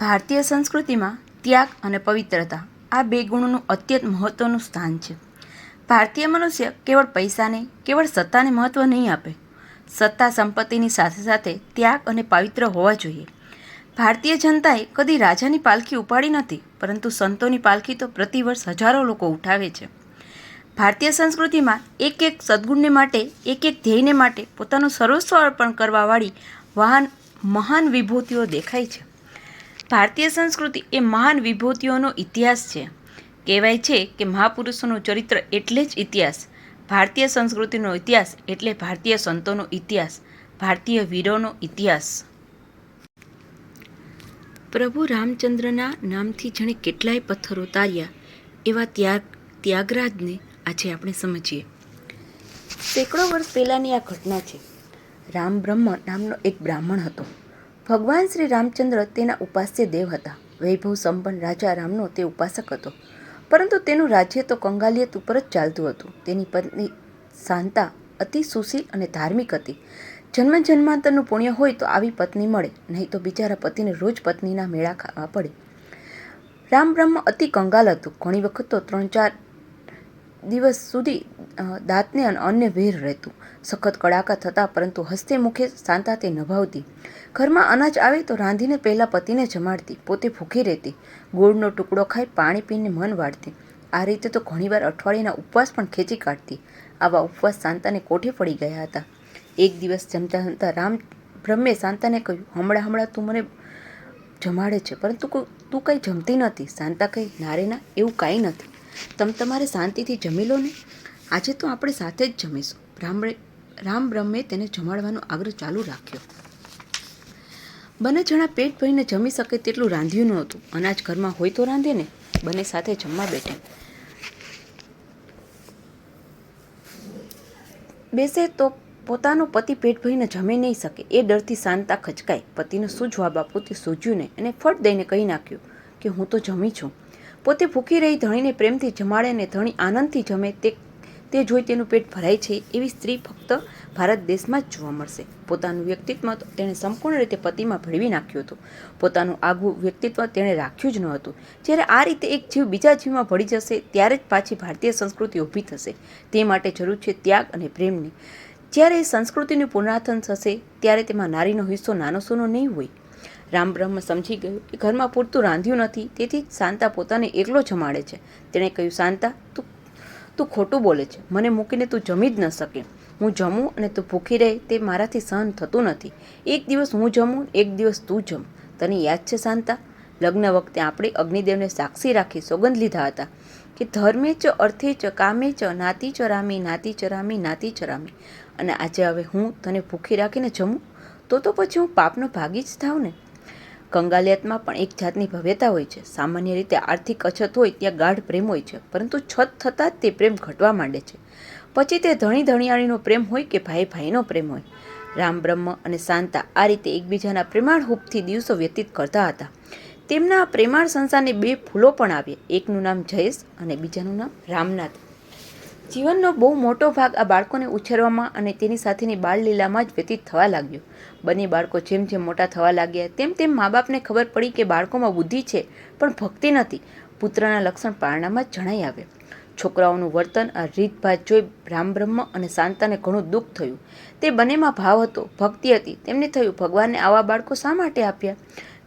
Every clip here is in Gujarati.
ભારતીય સંસ્કૃતિમાં ત્યાગ અને પવિત્રતા આ બે ગુણોનું અત્યંત મહત્ત્વનું સ્થાન છે. ભારતીય મનુષ્ય કેવળ પૈસાને, કેવળ સત્તાને મહત્ત્વ નહીં આપે. સત્તા સંપત્તિની સાથે સાથે ત્યાગ અને પવિત્ર હોવા જોઈએ. ભારતીય જનતાએ કદી રાજાની પાલખી ઉપાડી નથી, પરંતુ સંતોની પાલખી તો પ્રતિવર્ષ હજારો લોકો ઉઠાવે છે. ભારતીય સંસ્કૃતિમાં એક એક સદ્ગુણને માટે, એક એક ધ્યેયને માટે પોતાનું સર્વસ્વ અર્પણ કરવાવાળી વાહન મહાન વિભૂતિઓ દેખાય છે. ભારતીય સંસ્કૃતિ એ મહાન વિભૂતિઓનો ઇતિહાસ છે. કહેવાય છે કે મહાપુરુષોનું ચરિત્ર એટલે જ ઇતિહાસ. ભારતીય સંસ્કૃતિનો ઇતિહાસ એટલે ભારતીય સંતોનો ઇતિહાસ. ભારતીય વીરોનો ઇતિહાસ. પ્રભુ રામચંદ્રના નામથી જેણે કેટલાય પથ્થરો તાર્યા, એવા ત્યાગ, ત્યાગરાજને આજે આપણે સમજીએ. સેંકડો વર્ષ પહેલાંની આ ઘટના છે. રામ બ્રહ્મ નામનો એક બ્રાહ્મણ હતો. ભગવાન શ્રી રામચંદ્ર તેના ઉપાસ્ય દેવ હતા. વૈભવ સંપન્ન રાજા રામનો તે ઉપાસક હતો. પરંતુ તેનું રાજ્ય તો કંગાલિયત ઉપર જ ચાલતું હતું. તેની પત્ની શાંતા અતિ સુશીલ અને ધાર્મિક હતી. જન્મ જન્માંતરનું પુણ્ય હોય તો આવી પત્ની મળે, નહીં તો બિચારા પતિને રોજ પત્નીના મેળા ખાવા પડે. રામ બ્રહ્મ અતિ કંગાલ હતું. ઘણી વખત તો ત્રણ ચાર દિવસ સુધી દાંતને અને અન્ય વેર રહેતું. સખત કડાકા થતા, પરંતુ હસ્તે મુખે શાંતા તે નભાવતી. ઘરમાં અનાજ આવે તો રાંધીને પહેલાં પતિને જમાડતી, પોતે ભૂખી રહેતી. ગોળનો ટુકડો ખાઈ પાણી પીને મન વાળતી. આ રીતે તો ઘણીવાર અઠવાડિયાના ઉપવાસ પણ ખેંચી કાઢતી. આવા ઉપવાસ શાંતાને કોઠે પડી ગયા હતા? એક દિવસ જમતા જમતા રામ બ્રહ્મે શાંતાને કહ્યું, હમણાં હમણાં તું મને જમાડે છે, પરંતુ તું કંઈ જમતી નથી. શાંતા કંઈ નારેના એવું કાંઈ નથી. તમે તમારે શાંતિથી જમી લો ને. આજે તો આપણે સાથે જ જમીશું. બ્રાહ્મણે, રામ બ્રહ્મે તેને જમાડવાનો આગ્રહ ચાલુ રાખ્યો. બંને જણા પેટ ભરીને જમી શકે તેટલું રાંધ્યું નહોતું. અનાજ ઘરમાં હોય તો રાંધે ને, બંને સાથે જમવા બેઠા. બેસે તો પોતાનો પતિ પેટ ભરીને જમી નહીં શકે. એ ડરથી શાંતા ખચકાય પતિને શું જવાબ આપવું તે સૂઝ્યું નહીં અને ફટ દઈને કહી નાખ્યું કે હું તો જમી છું. પોતે ભૂખી રહી ધણીને પ્રેમથી જમાડે અને ધણી આનંદથી જમે, તે તે જોઈ તેનું પેટ ભરાય છે. એવી સ્ત્રી ફક્ત ભારત દેશમાં જ જોવા મળશે. પોતાનું વ્યક્તિત્વ તો તેણે સંપૂર્ણ રીતે પતિમાં ભળવી નાખ્યું હતું. પોતાનું આગવું વ્યક્તિત્વ તેણે રાખ્યું જ ન હતું. જ્યારે આ રીતે એક જીવ બીજા જીવમાં ભળી જશે, ત્યારે જ પાછી ભારતીય સંસ્કૃતિ ઊભી થશે. તે માટે જરૂર છે ત્યાગ અને પ્રેમની. જ્યારે સંસ્કૃતિનું પુનરાથન થશે, ત્યારે તેમાં નારીનો હિસ્સો નાનો સોનો નહીં હોય. રામ બ્રહ્મ સમજી ગયું કે ઘરમાં પૂરતું રાંધ્યું નથી, તેથી શાંતા પોતાને એકલો જમાડે છે. તેણે કહ્યું શાંતા તું તું ખોટું બોલે છે. મને મૂકીને તું જમી જ ન શકે. હું જમું અને તું ભૂખી રહે તે મારાથી સહન થતું નથી. એક દિવસ હું જમું, એક દિવસ તું જમ. તને યાદ છે શાંતા લગ્ન વખતે આપણે અગ્નિદેવને સાક્ષી રાખી સોગંદ લીધા હતા કે ધર્મે ચ, અર્થે ચ, કામે ચ, નાતી ચરામી નાતી ચરામી નાતી ચરામી અને આજે હવે હું તને ભૂખી રાખીને જમું? તો તો પછી હું પાપનો ભાગી જ થાવ ને? કંગાલિયતમાં પણ એક જાતની ભવ્યતા હોય છે. સામાન્ય રીતે આર્થિક અછત હોય ત્યાં ગાઢ પ્રેમ હોય છે, પરંતુ છત થતાં જ તે પ્રેમ ઘટવા માંડે છે. પછી તે ધણી ધણિયાળીનો પ્રેમ હોય કે ભાઈ ભાઈનો પ્રેમ હોય. રામ બ્રહ્મ અને શાંતા આ રીતે એકબીજાના પ્રેમાળ હૂપથી દિવસો વ્યતીત કરતા હતા. તેમના પ્રેમાળ સંસારને બે ફૂલો પણ આવ્યા. એકનું નામ જયેશ અને બીજાનું નામ રામનાથ. જીવનનો બહુ મોટો ભાગ આ બાળકોને ઉછેરવામાં અને તેની સાથેની બાળલીલામાં જ વ્યતીત થવા લાગ્યો. બંને બાળકો જેમ જેમ મોટા થવા લાગ્યા, તેમ તેમ મા બાપને ખબર પડી કે બાળકોમાં બુદ્ધિ છે, પણ ભક્તિ નથી. પુત્રના લક્ષણ પારણામાં જ જણાઈ આવ્યા. છોકરાઓનું વર્તન, આ રીતભાત જોઈ રામ બ્રહ્મ અને શાંતાને ઘણું દુઃખ થયું. તે બંનેમાં ભાવ હતો, ભક્તિ હતી. તેમને થયું ભગવાનને આવા બાળકો શા માટે આપ્યા?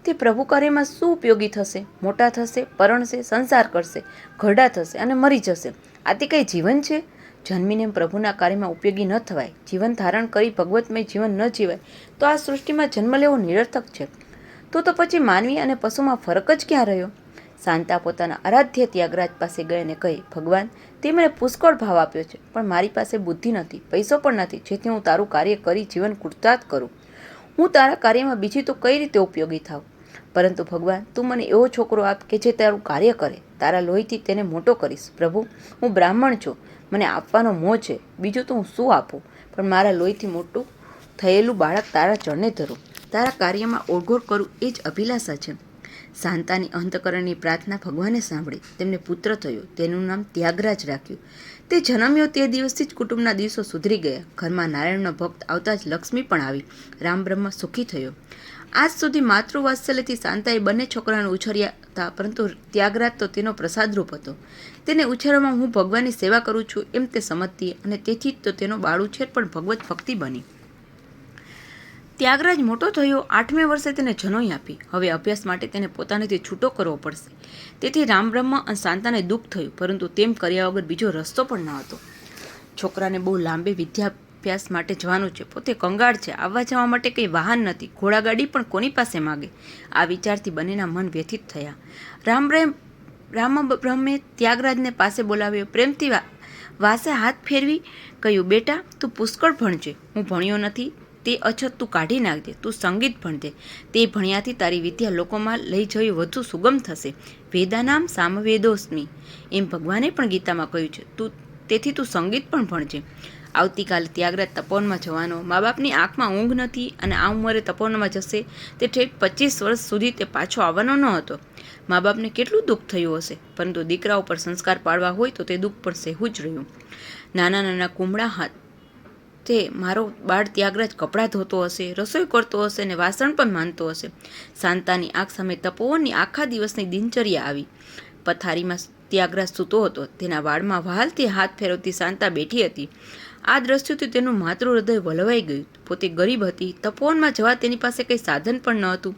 તે પ્રભુ કાર્યમાં શું ઉપયોગી થશે? મોટા થશે પરણશે સંસાર કરશે, ઘરડા થશે અને મરી જશે. આ તે કંઈ જીવન છે? જન્મીને પ્રભુના કાર્યમાં ઉપયોગી ન થવાય. જીવન ધારણ કરી ભગવતમય જીવન ન જીવાય. તો આ સૃષ્ટિમાં જન્મ લેવો નિરર્થક છે. તો તો પછી માનવી અને પશુમાં ફરક જ ક્યાં રહ્યો? શાંતા પોતાના આરાધ્ય ત્યાગરાજ પાસે ગઈ અને કહી, ભગવાન તે મને પુષ્કળ ભાવ આપ્યો છે, પણ મારી પાસે બુદ્ધિ નથી, પૈસો પણ નથી, જેથી હું તારું કાર્ય કરી જીવન કૃતાર્થ કરું. હું તારા કાર્યમાં બીજી તો કઈ રીતે ઉપયોગી થાવ પરંતુ ભગવાન, તું મને એવો છોકરો આપ કે જે તારું કાર્ય કરે, તારા લોહીથી તેને મોટો કરીશ. પ્રભુ, હું બ્રાહ્મણ છું. મને આપવાનો મોહ છે. બીજું તો હું શું આપું? પણ મારા લોહીથી મોટું થયેલું બાળક તારા ચરણે ધરું. તારા કાર્યમાં ઓળઘોળ કરું એ જ અભિલાષા છે. શાંતાની અંતકરણની પ્રાર્થના ભગવાને સાંભળી. તેમને પુત્ર થયો. તેનું નામ ત્યાગરાજ રાખ્યું. તે જન્મ્યો તે દિવસથી જ કુટુંબના દિવસો સુધરી ગયા. ઘરમાં નારાયણનો ભક્ત આવતા જ લક્ષ્મી પણ આવી. રામ બ્રહ્મ સુખી થયો. આજ સુધી માતૃવાત્સલ્યથી શાંતાએ બંને છોકરાને ઉછર્યા હતા, પરંતુ ત્યાગરાજ તો તેનો પ્રસાદરૂપ હતો. તેને ઉછેરવામાં હું ભગવાનની સેવા કરું છું એમ તે સમજતી અને તેથી જ તો તેનો બાળુછેર પણ ભગવત ભક્તિ બની. ત્યાગરાજ મોટો થયો, આઠમે વર્ષે તેને જનોઈ આપી. હવે અભ્યાસ માટે તેને પોતાનેથી છૂટો કરવો પડશે. તેથી રામબ્રહ્મ અને શાંતાને દુઃખ થયું, પરંતુ તેમ કર્યા વગર બીજો રસ્તો પણ ન હતો. છોકરાને બહુ લાંબે વિદ્યાભ્યાસ માટે જવાનું છે. પોતે કંગાળ છે. આવવા જવા માટે કંઈ વાહન નથી. ઘોડાગાડી પણ કોની પાસે માગે? આ વિચારથી બંનેના મન વ્યથિત થયા. રામબ્રહ્મ રામ બ્રહ્મે ત્યાગરાજને પાસે બોલાવ્યો. પ્રેમથી વાસે હાથ ફેરવી કહ્યું, બેટા, તું પુષ્કળ ભણજે. હું ભણ્યો નથી. તે અછત તું કાઢી નાખજે. તું સંગીત ભણજે. તે ભણ્યાથી તારી વિદ્યા લોકોમાં લઈ જવી વધુ સુગમ થશે. વેદાનામ સામવેદોસ્મી. એમ ભગવાને પણ ગીતામાં કહ્યું છે. તું, તેથી તું સંગીત પણ ભણજે. આવતીકાલે ત્યાગરાજ તપોવનમાં જવાનો. મા બાપની આંખમાં ઊંઘ નથી અને આ ઉંમરે તપોવનમાં જશે તે ઠેઠ પચીસ વર્ષ સુધી તે પાછો આવવાનો ન હતો. મા બાપને કેટલું દુઃખ થયું હશે, પરંતુ દીકરા ઉપર સંસ્કાર પાડવા હોય તો તે દુઃખ પણ સહેવું જ રહ્યું. નાના નાના કુમળા હાથ તે મારો બાળ ત્યાગરાજ કપડાં ધોતો હશે, રસોઈ કરતો હશે અને વાસણ પણ માનતો હશે. શાંતાની આંખ સામે તપોવનની આખા દિવસની દિનચર્યા આવી. પથારીમાં ત્યાગરાજ સૂતો હતો. તેના વાળમાં વહાલથી હાથ ફેરવતી શાંતા બેઠી હતી. આ દ્રશ્યોથી તેનું માતૃ હૃદય વલવાઈ ગયું. પોતે ગરીબ હતી. તપોવનમાં જવા તેની પાસે કંઈ સાધન પણ ન હતું.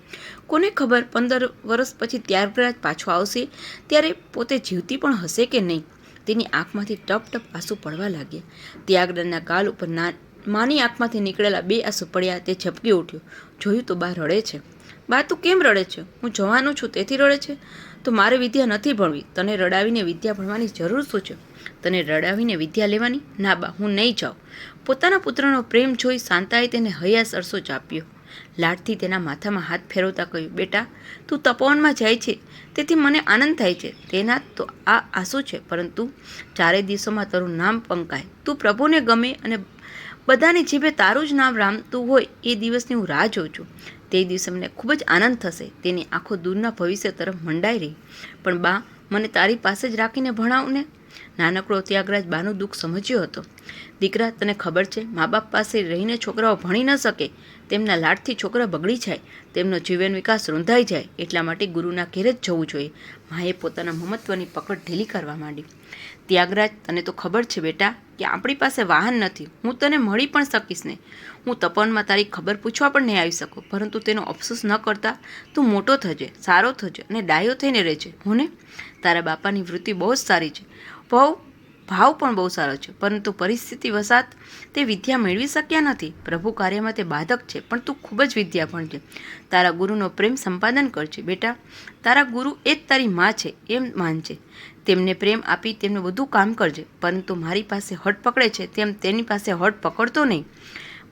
કોને ખબર પંદર વર્ષ પછી ત્યારબાદ પાછો આવશે? ત્યારે પોતે જીવતી પણ હશે કે નહીં? તેની આંખમાંથી ટપ ટપ આંસુ પડવા લાગ્યા. ત્યાગરાજના ગાલ ઉપર ના, માની આંખમાંથી નીકળેલા બે આંસુ પડ્યા. તે ઝપકી ઉઠ્યો. જોયું તો બા રડે છે. બા, તું કેમ રડે છે? હું જવાનું છું, તેથી રડે છે? તો મારે વિદ્યા નથી ભણવી. તને રડાવીને વિદ્યા ભણવાની જરૂર શું છે? તને રડાવીને વિદ્યા લેવાની? ના બા, હું નહીં જાઉં. પોતાના પુત્રનો પ્રેમ જોઈ શાંતાએ તેને હૈયા સરસો ચાપ્યો લાડથી તેના માથામાં હાથ ફેરવતા કહ્યું, બેટા, તું તપોવનમાં જાય છે. તેથી મને આનંદ થાય છે. તેના તો આ આંસુ છે, પરંતુ ચારે દિવસોમાં તારું નામ પંકાય. તું પ્રભુને ગમે અને બધાની જીભે તારું જ નામ રામતું હોય, એ દિવસની હું રાહ જોઉં છું. તે દિવસે મને ખૂબ જ આનંદ થશે. તેની આંખો દૂરના ભવિષ્ય તરફ મંડાઈ રહી. પણ બા, મને તારી પાસે જ રાખીને ભણાવને નાનકડો ત્યાગરાજ બાનું દુઃખ સમજ્યો હતો. દીકરા, તને ખબર છે મા બાપ પાસે રહીને છોકરાઓ ભણી ન શકે. તેમના લાડથી છોકરા બગડી જાય, તેમનો જીવન વિકાસ રૂંધાઈ જાય, એટલા માટે ગુરુના ઘેર જ જવું જોઈએ. માએ પોતાના મહત્ત્વની પકડ ઢીલી કરવા માંડી. ત્યાગરાજ, તને તો ખબર છે બેટા, કે આપણી પાસે વાહન નથી. હું તને મળી પણ શકીશ નહીં. હું તપનમાં તારી ખબર પૂછવા પણ નહીં આવી શકું, પરંતુ તેનો અફસોસ ન કરતા તું મોટો થજે, સારો થજે અને ડાયો થઈને રહેજે હું ને તારા બાપાની વૃત્તિ બહુ જ સારી છે. બહુ ભાવ પણ બહુ સારો છે, પરંતુ પરિસ્થિતિ વસાત તે વિદ્યા મેળવી શક્યા નથી. પ્રભુ કાર્યમાં તે બાધક છે, પણ તું ખૂબ જ વિદ્યા ભણજે તારા ગુરુનો પ્રેમ સંપાદન કરજે બેટા. તારા ગુરુ એ જ તારી માં છે, એમ માનજે તેમને પ્રેમ આપી તેમનું બધું કામ કરજે, પરંતુ મારી પાસે હટ પકડે છે, તેમ તેની પાસે હટ પકડતો નહીં.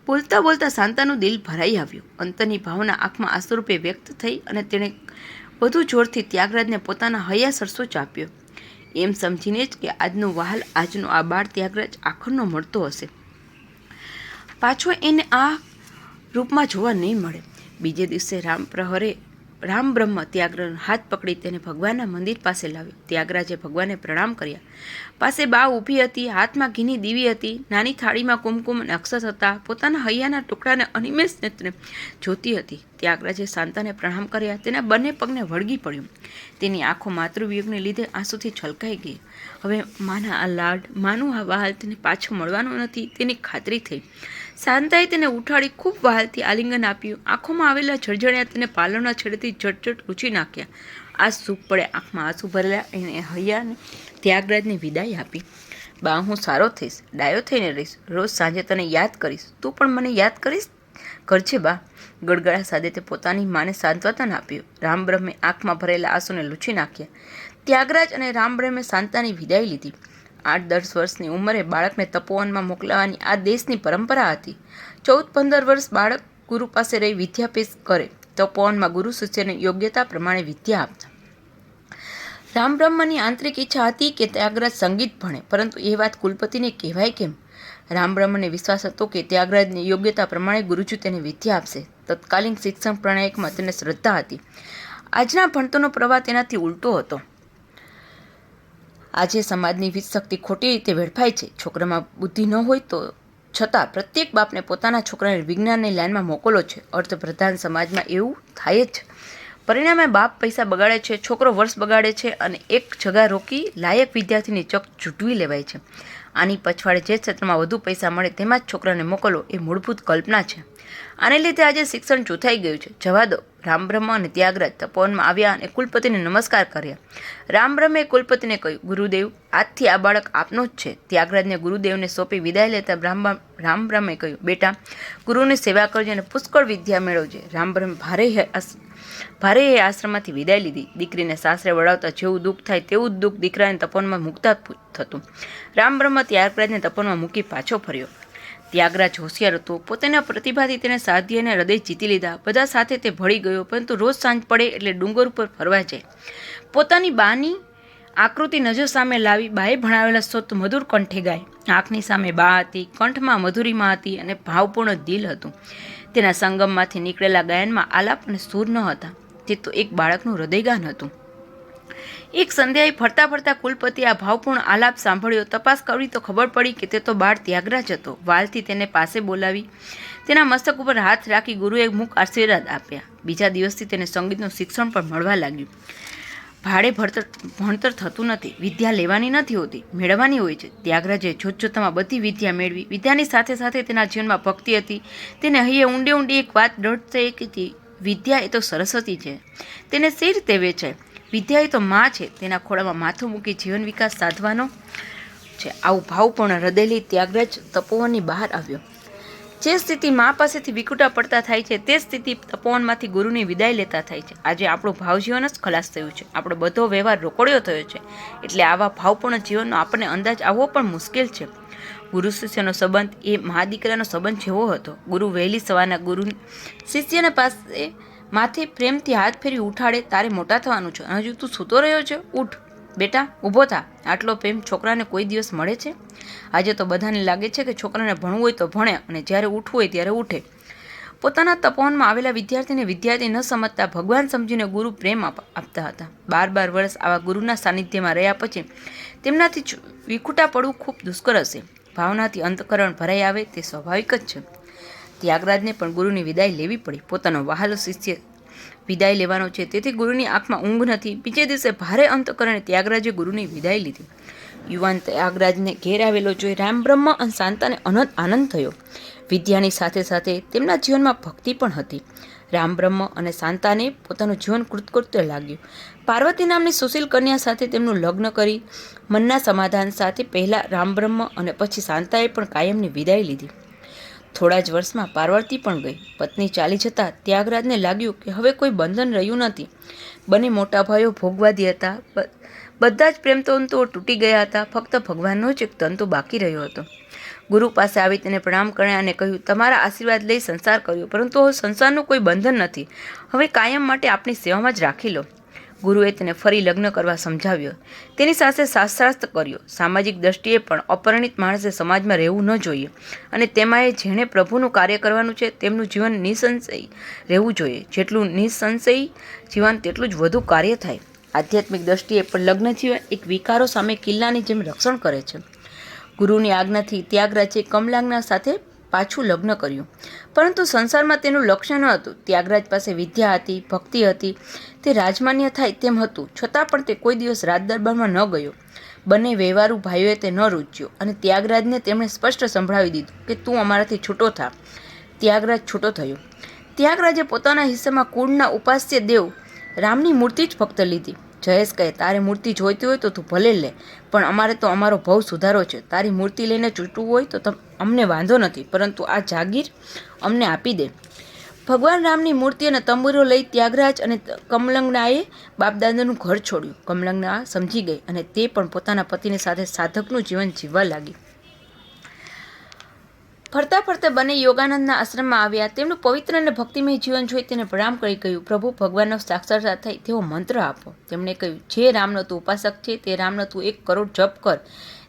બોલતા બોલતા શાંતાનું દિલ ભરાઈ આવ્યું. અંતરની ભાવના આંખમાં આંસુરૂપે વ્યક્ત થઈ અને તેણે વધુ જોરથી ત્યાગરાજને પોતાના હૈયા સરસો ચાપ્યો. એમ સમજીને જ કે આજનો વહાલ, આજનો આ બાળ ત્યાગરાજ આખરનો મળતો હશે. પાછો એને આ રૂપમાં જોવા નહીં મળે. બીજે દિવસે રામ પ્રહરે રામ બ્રહ્મ ત્યાગરાજનો હાથ પકડી તેને ભગવાનના મંદિર પાસે લાવ્યો. ત્યાગરાજે ભગવાનને પ્રણામ કર્યા. પાસે બા ઊભી હતી, હાથમાં ઘીની દીવી હતી, નાની થાળીમાં કુમકુમ અને અક્ષત હતા, પોતાના હૈયાના ટુકડાને અનિમેષ નેત્રે જોતી હતી. ત્યાગરાજે શાંતાને પ્રણામ કર્યા. તેના બંને પગને વળગી પડ્યું. તેની આંખો માતૃવિયોગને લીધે આંસુથી છલકાઈ ગઈ. હવે માના આ લાડ, માનું આ વહાલ તેને પાછો મળવાનો નથી, તેની ખાતરી થઈ. શાંતાએ તેને ઉઠાડી ખૂબ વહાલથી આલિંગન આપ્યું. આંખોમાં આવેલા જળજળ્યા તેને પાલવના છેડેથી ઝટઝટ ઉછી નાખ્યા. આ સુખ પડે આંખમાં આંસુ ભરેલા એને હૈયાને ત્યાગરાજને વિદાય આપી. બા, હું સારો થઈશ, ડાયો થઈને રહીશ. રોજ સાંજે તને યાદ કરીશ. તું પણ મને યાદ કરીશ? કરજે બા. ગડગડા સાથે તે પોતાની માને સાંત્વતન આપ્યું. રામ બ્રહ્મે આંખમાં ભરેલા આંસુને લૂછી નાખ્યા. ત્યાગરાજ અને રામ બ્રહ્મે શાંતાની વિદાય લીધી. આઠ દસ વર્ષની ઉંમરે બાળકને તપોવનમાં મોકલાવાની આ દેશની પરંપરા હતી. ચૌદ પંદર વર્ષ બાળક ગુરુ પાસે રહી વિદ્યાભ્યાસ કરે. તપોવનમાં ગુરુ શિષ્યને યોગ્યતા પ્રમાણે વિદ્યા આપતા. રામ બ્રહ્મની આંતરિક ઈચ્છા હતી કે ત્યાગરાજ સંગીત ભણે, પરંતુ એ વાત કુલપતિને કહેવાય કેમ? રામ બ્રહ્મને વિશ્વાસ હતો કે ત્યાગરાજની યોગ્યતા પ્રમાણે ગુરુજી તેને વિદ્યા આપશે. તત્કાલીન શિક્ષણ પ્રણાયકમાં તેને શ્રદ્ધા હતી. આજના ભણતરનો પ્રવાહ તેનાથી ઉલટો હતો. આજે સમાજની વીજ શક્તિ ખોટી રીતે વેડફાય છે. છોકરામાં બુદ્ધિ ન હોય તો છતાં પ્રત્યેક બાપને પોતાના છોકરાને વિજ્ઞાનની લાઇનમાં મોકલો છે. અર્થપ્રધાન સમાજમાં એવું થાય જ. પરિણામે બાપ પૈસા બગાડે છે, છોકરો વર્ષ બગાડે છે અને એક જગા રોકી લાયક વિદ્યાર્થીની ચક ઝૂંટવી લેવાય છે. આની પછવાડે જે ક્ષેત્રમાં વધુ પૈસા મળે તેમાં જ છોકરાને મોકલો એ મૂળભૂત કલ્પના છે. આને લીધે આજે શિક્ષણ ચૂથાઈ ગયું છે. જવા દો. રામબ્રહ્મ અને ત્યાગરાજ તપોવનમાં આવ્યા અને કુલપતિને નમસ્કાર કર્યા. રામબ્રહ્મે કુલપતિને કહ્યું, ગુરુદેવ, આજથી આ બાળક આપનો જ છે. ત્યાગરાજને ગુરુદેવને સોંપી વિદાય લેતા બ્રાહ્મ રામબ્રહ્મે કહ્યું, બેટા, ગુરુની સેવા કરજે અને પુષ્કળ વિદ્યા મેળવજે. રામબ્રહ્મ ભારે ભારે એ આશ્રમમાંથી વિદાય લીધી. દીકરીને સાસરે વળાવતા જેવું દુઃખ થાય તેવું જ દુઃખ દીકરાને તપોનમાં મૂકતા થતું. રામબ્રહ્મ ત્યાગરાજને તપોનમાં મૂકી પાછો ફર્યો. ત્યાગરાજ હોશિયાર હતો. પોતાના પ્રતિભાથી તેને સાધી અને હૃદય જીતી લીધા. બધા સાથે તે ભળી ગયો, પરંતુ રોજ સાંજ પડે એટલે ડુંગર ઉપર ફરવા જાય. પોતાની બાની આકૃતિ નજર સામે લાવી બાએ ભણાવેલા સ્વત મધુર કંઠે ગાય. આંખની સામે બા હતી, કંઠમાં મધુરીમાં હતી અને ભાવપૂર્ણ દિલ હતું. તેના સંગમમાંથી નીકળેલા ગાયનમાં આલાપ અને સૂર ન હતા. તે તો એક બાળકનું હૃદયગાન હતું. એક સંધ્યાએ ફરતા ફરતા કુલપતિ આ ભાવપૂર્ણ આલાપ સાંભળ્યો. તપાસ કરવી તો ખબર પડી કે તે તો બાળ ત્યાગરાજ હતો. વાલથી તેને પાસે બોલાવી તેના મસ્તક ઉપર હાથ રાખી ગુરુએ મુખ આશીર્વાદ આપ્યા. બીજા દિવસથી તેને સંગીતનું શિક્ષણ પણ મળવા લાગ્યું. ભાડે ભણતર ભણતર થતું નથી. વિદ્યા લેવાની નથી હોતી. મેળવવાની હોય છે. ત્યાગરાજે જોતજોતામાં બધી વિદ્યા મેળવી. વિદ્યાની સાથે સાથે તેના જીવનમાં ભક્તિ હતી. તેને અહીંયા ઊંડે ઊંડી એક વાત દૃઢ થઈ હતી, વિદ્યા એ તો સરસ્વતી છે. તેને સી રીતે વેચાય? વિદ્યા એ તો માં છે, તેના ખોળામાં માથું મૂકી જીવન વિકાસ સાધવાનો છે. આવું ભાવપૂર્ણ હૃદયલી ત્યાગરાજ તપોવનની બહાર આવ્યો. જે સ્થિતિ મા પાસેથી વિકુટા પડતા થાય છે, તે સ્થિતિ તપોવનમાંથી ગુરુની વિદાય લેતા થાય છે. આજે આપણું ભાવજીવન જ ખલાસ થયું છે. આપણો બધો વ્યવહાર રોકડ્યો થયો છે. એટલે આવા ભાવપૂર્ણ જીવનનો આપણને અંદાજ આવવો પણ મુશ્કેલ છે. ગુરુ શિષ્યનો સંબંધ એ મહાદીકરાનો સંબંધ જેવો હતો. ગુરુ વહેલી સવારના ગુરુ શિષ્યના પાસે માથે પ્રેમથી હાથ ફેરી ઉઠાડે, તારે મોટા થવાનું છે. હજુ તું સૂતો રહ્યો છે? ઉઠ. બેટા, ઊભો થા. આટલો પ્રેમ છોકરાને કોઈ દિવસ મળે છે? આજે તો બધાને લાગે છે કે છોકરાને ભણવું હોય તો ભણે અને જ્યારે ઉઠવું હોય ત્યારે ઉઠે. પોતાના તપોવનમાં આવેલા વિદ્યાર્થીને વિદ્યાર્થી ન સમજતા ભગવાન સમજીને ગુરુ પ્રેમ આપતા હતા. બાર બાર વર્ષ આવા ગુરુના સાનિધ્યમાં રહ્યા પછી તેમનાથી વિખૂટા પડવું ખૂબ દુષ્કર હશે. ભાવનાથી અંતકરણ ભરાઈ આવે તે સ્વાભાવિક જ છે. ત્યાગરાજને પણ ગુરુની વિદાય લેવી પડી. પોતાનો વહાલો શિષ્ય વિદાય લેવાનો છે. તેથી ગુરુની આંખમાં ઊંઘ નથી. બીજે દિવસે ભારે અંતકરણે ત્યાગરાજે ગુરુની વિદાય લીધી. યુવાન ત્યાગરાજને ઘેર આવેલો જોઈ રામ બ્રહ્મ અને શાંતાને અનંત આનંદ થયો. વિદ્યાની સાથે સાથે તેમના જીવનમાં ભક્તિ પણ હતી. રામ બ્રહ્મ અને શાંતાને પોતાનું જીવન કૃતકૃત્ય લાગ્યું. પાર્વતી નામની સુશીલ કન્યા સાથે તેમનું લગ્ન કરી મનના સમાધાન સાથે પહેલાં રામ બ્રહ્મ અને પછી શાંતાએ પણ કાયમની વિદાય લીધી. થોડા જ વર્ષમાં પાર્વતી પણ ગઈ. પત્ની ચાલી જતાં ત્યાગરાજને લાગ્યું કે હવે કોઈ બંધન રહ્યું નથી. બંને મોટા ભાઈઓ ભોગવાદી હતા. બધા જ પ્રેમ તંતુઓ તૂટી ગયા હતા. ફક્ત ભગવાનનો જ એક તંતુ બાકી રહ્યો હતો. ગુરુ પાસે આવી તેને પ્રણામ કર્યા અને કહ્યું, તમારા આશીર્વાદ લઈ સંસાર કર્યો, પરંતુ સંસારનું કોઈ બંધન નથી. હવે કાયમ માટે આપણી સેવામાં જ રાખી લો. ગુરુએ તેને ફરી લગ્ન કરવા સમજાવ્યો. તેની સાથે શાસ્ત્રાસ્ત્ર કર્યો. સામાજિક દ્રષ્ટિએ પણ અપરિણિત માણસે સમાજમાં રહેવું ન જોઈએ અને તેમાં જેણે પ્રભુનું કાર્ય કરવાનું છે તેમનું જીવન નિસંશય રહેવું જોઈએ. જેટલું નિસંશય જીવન તેટલું જ વધુ કાર્ય થાય. આધ્યાત્મિક દ્રષ્ટિએ પણ લગ્ન જીવન એક વિકારો સામે કિલ્લાની જેમ રક્ષણ કરે છે. ગુરુની આજ્ઞાથી ત્યાગરાજે કમલાંગના સાથે પાછું લગ્ન કર્યું. પરંતુ સંસારમાં તેનું લક્ષ્ય ન હતું. ત્યાગરાજ પાસે વિદ્યા હતી, ભક્તિ હતી, તે રાજમાન્ય થાય તેમ હતું. છતાં પણ તે કોઈ દિવસ રાજ દરબારમાં ન ગયો. બંને વ્યવહારુ ભાઈઓએ તે ન રૂચ્યો અને ત્યાગરાજને તેમણે સ્પષ્ટ સંભળાવી દીધું કે તું અમારાથી છૂટો થા. ત્યાગરાજ છૂટો થયો. ત્યાગરાજે પોતાના હિસ્સામાં કુળના ઉપાસ્ય દેવ રામની મૂર્તિ જ ફક્ત લીધી. જયેશ કહે, તારે મૂર્તિ જોઈતી હોય તો તું ભલે લે, પણ અમારે તો અમારો ભાવ સુધારો છે. તારી મૂર્તિ લઈને ચૂંટવું હોય તો અમને વાંધો નથી, પરંતુ આ જાગીર અમને આપી દે. ભગવાન રામની મૂર્તિ અને તંબુરો લઈ ત્યાગરાજ અને કમલંગનાએ બાપદાદાનું ઘર છોડ્યું. કમલંગના સમજી ગઈ અને તે પણ પોતાના પતિની સાથે સાધકનું જીવન જીવવા લાગી. ફરતા ફરતા બંને યોગાનંદના આશ્રમમાં આવ્યા. તેમનું પવિત્ર અને ભક્તિમય જીવન જોઈ તેને પ્રણામ કરી કહ્યું, પ્રભુ, ભગવાનનો સાક્ષરતા થાય તેવો મંત્ર આપો. તેમણે કહ્યું, જે રામનો તું ઉપાસક છે, તે રામનો તું એક કરોડ જપ કર.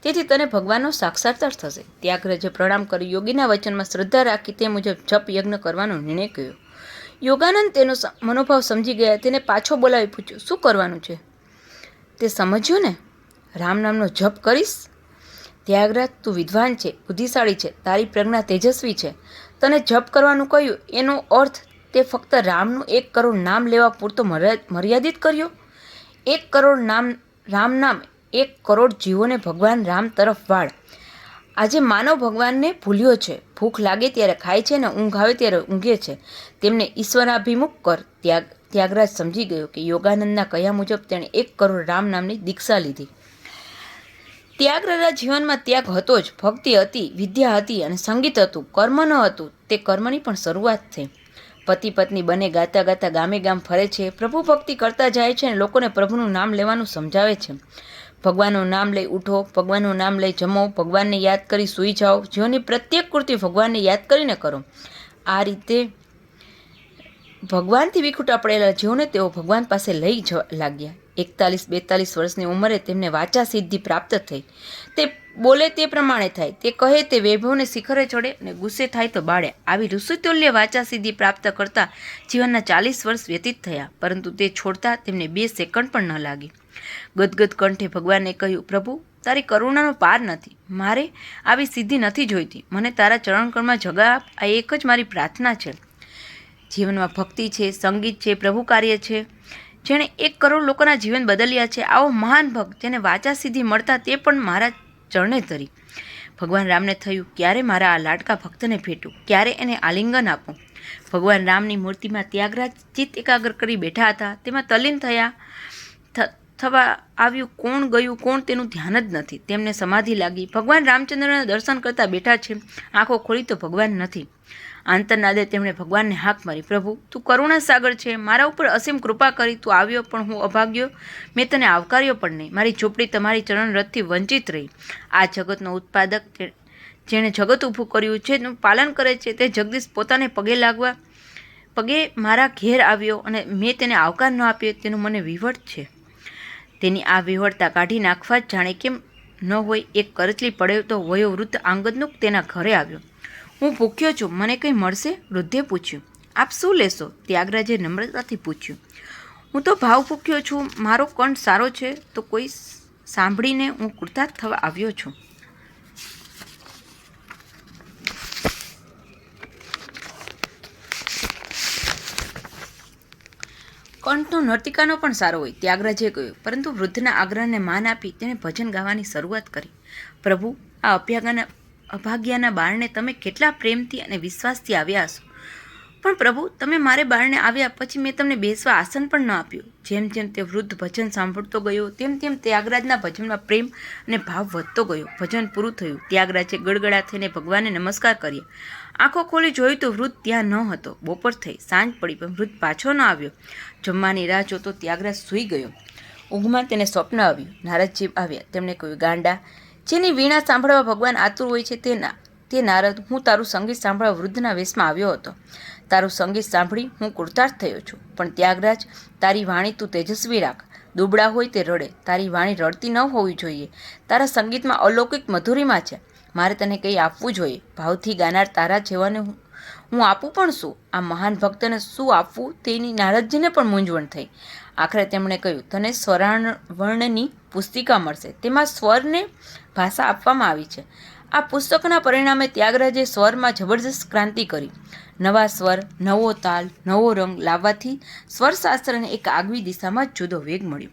તેથી તને ભગવાનનો સાક્ષાત્કાર થશે. ત્યાગરાજે પ્રણામ કરી યોગીના વચનમાં શ્રદ્ધા રાખી તે મુજબ જપ યજ્ઞ કરવાનો નિર્ણય કર્યો. યોગાનંદ તેનો મનોભાવ સમજી ગયા. તેને પાછો બોલાવી પૂછ્યું, શું કરવાનું છે? તે સમજ્યો ને? રામ નામનો જપ કરીશ? ત્યાગરાજ, તું વિદ્વાન છે, બુદ્ધિશાળી છે, તારી પ્રજ્ઞા તેજસ્વી છે. તને જપ કરવાનું કહ્યું, એનો અર્થ તે ફક્ત રામનું એક કરોડ નામ લેવા પૂરતો મર્યા- મર્યાદિત કર્યો? એક કરોડ નામ, રામ નામ, એક કરોડ જીવોને ભગવાન રામ તરફ વાળ. આજે માનવ ભગવાનને ભૂલ્યો છે. ભૂખ લાગે ત્યારે ખાય છે ને ઊંઘ આવે ત્યારે ઊંઘે છે. તેમને ઈશ્વરાભિમુખ કર. ત્યાગ, ત્યાગરાજ સમજી ગયો કે યોગાનંદના કહ્યા મુજબ તેણે એક કરોડ રામ નામની દીક્ષા લીધી. ત્યાગરાજના જીવનમાં ત્યાગ હતો જ. ભક્તિ હતી, વિદ્યા હતી અને સંગીત હતું. કર્મ ન હતું. તે કર્મની પણ શરૂઆત થઈ. પતિ પત્ની બંને ગાતા ગાતા ગામે ગામ ફરે છે. પ્રભુ ભક્તિ કરતા જાય છે અને લોકોને પ્રભુનું નામ લેવાનું સમજાવે છે. ભગવાનનું નામ લઈ ઉઠો, ભગવાનનું નામ લઈ જમો, ભગવાનને યાદ કરી સૂઈ જાઓ. જીવનની પ્રત્યેક કૃતિ ભગવાનને યાદ કરીને કરો. આ રીતે ભગવાનથી વિખૂટા પડેલા જીવને તેઓ ભગવાન પાસે લઈ જવા લાગ્યા. એકતાલીસ, બેતાલીસ વર્ષની ઉંમરે તેમને વાચા સિદ્ધિ પ્રાપ્ત થઈ. તે બોલે તે પ્રમાણે થાય. તે કહે તે વૈભવને શિખરે ચડે અને ગુસ્સે થાય તો બાળે. આવી ઋષિતુલ્ય વાચા સિદ્ધિ પ્રાપ્ત કરતા જીવનના ચાલીસ વર્ષ વ્યતીત થયા, પરંતુ તે છોડતા તેમને બે સેકન્ડ પણ ન લાગી. ગદગદ કંઠે ભગવાને કહ્યું, પ્રભુ, તારી કરુણાનો પાર નથી. મારે આવી સિદ્ધિ નથી જોઈતી. મને તારા ચરણકળમાં જગા આ એક જ મારી પ્રાર્થના છે. જીવનમાં ભક્તિ છે, સંગીત છે પ્રભુ કાર્ય છે. જેણે એક કરોડ લોકોના જીવન બદલ્યા છે. આવો મહાન ભક્ત જેને વાચા સીધી મળતા તે પણ મારા ચરણે ધરી. ભગવાન રામને થયું, ક્યારે મારા આ લાડકા ભક્તને ભેટું? ક્યારે એને આલિંગન આપું? ભગવાન રામની મૂર્તિમાં ત્યાગરાજ ચિત્ત એકાગ્ર કરી બેઠા હતા. તેમાં તલીન થયા થવા આવ્યું કોણ ગયું, કોણ તેનું ધ્યાન જ નથી. તેમને સમાધિ લાગી. ભગવાન રામચંદ્રના દર્શન કરતા બેઠા છે. આંખો ખોલી તો ભગવાન નથી. આંતરનાદે તેમણે ભગવાનને હાક મારી, પ્રભુ, તું કરુણા સાગર છે, મારા ઉપર અસીમ કૃપા કરી, તું આવ્યો પણ હું અભાગ્યો. મેં તને આવકાર્યો પણ નહીં. મારી ઝૂંપડી તમારી ચરણરથથી વંચિત રહી. આ જગતનો ઉત્પાદક જેણે જગત ઊભું કર્યું છે, તેનું પાલન કરે છે, તે જગદીશ પોતાને પગે લાગવા, પગે મારા ઘેર આવ્યો અને મેં તેને આવકાર ન આપ્યો, તેનું મને વિવટ છે. તેની આ વિવળતા કાઢી નાખવા જાણે કેમ ન હોય, એક કરચલી પડ્યો તો વયો વૃદ્ધ આંગદનુક તેના ઘરે આવ્યો. હું ભૂખ્યો છું, મને કંઈ મળશે? વૃદ્ધે પૂછ્યું, આપ શું લેશો? ત્યાગરાજે નમ્રતાથી પૂછ્યું, હું તો ભાવ ભૂખ્યો છું, મારો કંઠ સારો છે, તો કોઈ સાંભળીને હું કૃતાર્થ થવા આવ્યો છું. કંઠનો નર્તિકાનો પણ સારો હોય, ત્યાગરાજે કહ્યું, પરંતુ વૃદ્ધના આગ્રહને માન આપી તેણે ભજન ગાવાની શરૂઆત કરી. પ્રભુ, આ અભ્યાગાના અભાગ્યાના બાળને તમે કેટલા પ્રેમથી અને વિશ્વાસથી આવ્યા હશો. પણ પ્રભુ, તમે મારે બાળને આવ્યા પછી મેં તમને બેસવા આસન પણ ન આપ્યું. જેમ જેમ તે વૃદ્ધ ભજન સાંભળતો ગયો, તેમ તેમ ત્યાગરાજના ભજનમાં પ્રેમ અને ભાવ વધતો ગયો. ભજન પૂરું થયું. ત્યાગરાજે ગડગડા થઈને ભગવાનને નમસ્કાર કર્યા. આંખો ખોલી જોયું તો વૃદ્ધ ત્યાં ન હતો. બપોર થઈ. સાંજ પડી પણ વૃદ્ધ પાછો ન આવ્યો. જમવાની રાહ જોતો ત્યાગરાજ સૂઈ ગયો. ઊંઘમાં તેને સ્વપ્ન આવ્યું. નારદજી આવ્યા. તેમણે કહ્યું ગાંડા જેની વીણા સાંભળવા ભગવાન આતુર હોય છે તે ના તે નારદ, હું તારું સંગીત સાંભળવા વૃદ્ધના વેશમાં આવ્યો હતો. તારું સંગીત સાંભળી હું કૃતાર્થ થયો છું. પણ ત્યાગરાજ, તારી વાણી તું તેજસ્વી રાખ. દુબળા હોય તે રડે. તારી વાણી રડતી ન હોવી જોઈએ. તારા સંગીતમાં અલૌકિક મધુરીમાં છે. મારે તને કંઈ આપવું જોઈએ. ભાવથી ગાનાર તારા જેવાને હું હું આપું પણ શું? આ મહાન ભક્તને શું આપવું? તેની નારદજીને પણ મૂંઝવણ થઈ. આખરે તેમણે કહ્યું, તને સ્વરાણ વર્ણની પુસ્તિકા મળશે. તેમાં સ્વરને ભાષા આપવામાં આવી છે. આ પુસ્તકના પરિણામે ત્યાગરાજે સ્વરમાં જબરજસ્ત ક્રાંતિ કરી. નવા સ્વર, નવો તાલ, નવો રંગ લાવવાથી સ્વરશાસ્ત્રને એક આગવી દિશામાં જ જુદો વેગ મળ્યો.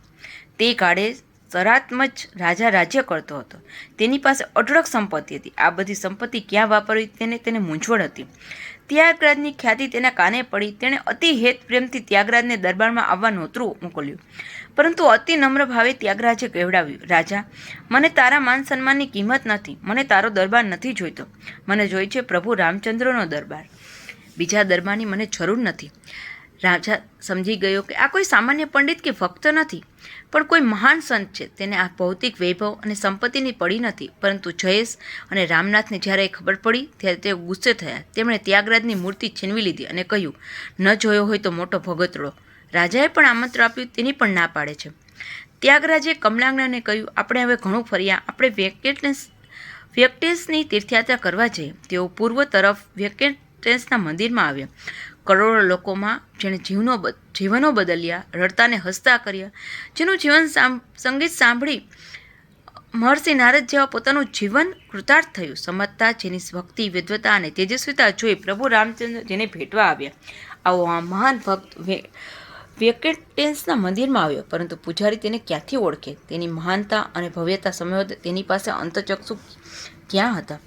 તે કાળે સરાત્મજ રાજા રાજ્ય કરતો હતો. તેની પાસે અઢળક સંપત્તિ હતી. આ બધી સંપત્તિ ક્યાં વાપરવી તેને તેને મૂંઝવણ હતી. ત્યાગરાજની ખ્યાતિ તેના કાને પડી. તેણે અતિ હેત પ્રેમથી ત્યાગરાજને દરબારમાં આવવા નોતરું મોકલ્યું. પરંતુ અતિ નમ્ર ભાવે ત્યાગરાજે કહેવડાવ્યું, રાજા, મને તારા માન સન્માનની કિંમત નથી. મને તારો દરબાર નથી જોઈતો. મને જોઈ છે પ્રભુ રામચંદ્રનો દરબાર. બીજા દરબારની મને જરૂર નથી. રાજા સમજી ગયો કે આ કોઈ સામાન્ય પંડિત કે ભક્ત નથી, પણ કોઈ મહાન સંત છે. તેને આ ભૌતિક વૈભવ અને સંપત્તિની પડી નથી. પરંતુ જયેશ અને રામનાથને જ્યારે એ ખબર પડી, ત્યારે તેઓ ગુસ્સે થયા. તેમણે ત્યાગરાજની મૂર્તિ છીનવી લીધી અને કહ્યું, ન જોયો હોય તો મોટો ભગતડો. રાજાએ પણ આમંત્રણ આપ્યું, તેની પણ ના પાડે છે. ત્યાગરાજે કમલાંગણાને કહ્યું, આપણે હવે ઘણું ફર્યા. આપણે વેકેટનેસ વ્યક્ટેશની તીર્થયાત્રા કરવા જઈએ તેઓ પૂર્વ તરફ વ્યક્ટેશના મંદિરમાં આવ્યા. કરોડો લોકોમાં જેણે જીવનો જીવનો બદલ્યા, રડતાને હસતા કર્યા, જેનું જીવન સંગીત સાંભળી, મહર્ષિ નારદ જેવા પોતાનું જીવન કૃતાર્થ થયું. સમજતા, જેની ભક્તિ વિદ્વતા અને તેજસ્વીતા જોઈ પ્રભુ રામચંદ્ર જેને ભેટવા આવ્યા. આવો આ મહાન ભક્ત વે- વેંકટેશના મંદિરમાં આવ્યો, પરંતુ પૂજારી તેને ક્યાંથી ઓળખે? તેની મહાનતા અને ભવ્યતા સમયોદ તેની પાસે અંતચક્ષુ ક્યાં હતા?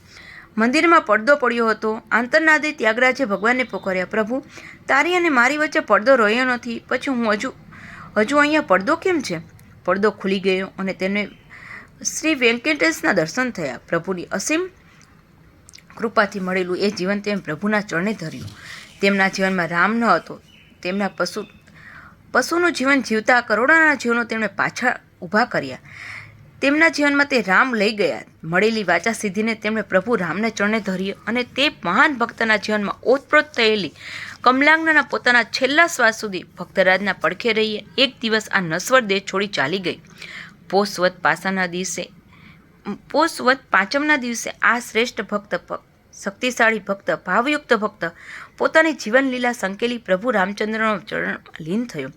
મંદિરમાં પડદો પડ્યો હતો. આંતરનાદે ત્યાગરાજે ભગવાનને પોકાર્યા પ્રભુ, તારી અને મારી વચ્ચે પડદો રહ્યો નથી. પછી હું હજુ હજુ અહીંયા પડદો કેમ છે? પડદો ખુલી ગયો અને તેને શ્રી વેંકટેશના દર્શન થયા. પ્રભુની અસીમ કૃપાથી મળેલું એ જીવન તેમ પ્રભુના ચરણે ધર્યું. તેમના જીવનમાં રામ ન હતો. તેમના પશુ, પશુનું જીવન જીવતા કરોડોના જીવનો તેમણે પાછા ઊભા કર્યા. તેમના જીવનમાં તે રામ લઈ ગયા. મળેલી વાચા સિદ્ધિને તેમણે પ્રભુ રામને ચરણે ધરી અને તે મહાન ભક્તના જીવનમાં ઓતપ્રોત થયેલી કમલાંગના પોતાના છેલ્લા શ્વાસ સુધી ભક્તરાજના પડખે રહીએ. એક દિવસ આ નશ્વર દેહ છોડી ચાલી ગઈ. પોષવત પાસાના દિવસે પોષવત પાંચમના દિવસે આ શ્રેષ્ઠ ભક્ત શક્તિશાળી ભક્ત, ભાવયુક્ત ભક્ત, પોતાની જીવન લીલા સંકેલી પ્રભુ રામચંદ્રનો ચરણ લીન થયો.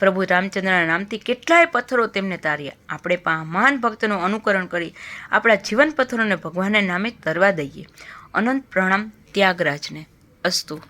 પ્રભુ રામચંદ્રના નામથી કેટલાય પથ્થરો તેમને તાર્યા. આપણે પણ મહાન ભક્તનું અનુકરણ કરી આપણા જીવન પથ્થરોને ભગવાનના નામે તરવા દઈએ. અનંત પ્રણામ ત્યાગરાજને. અસ્તુ.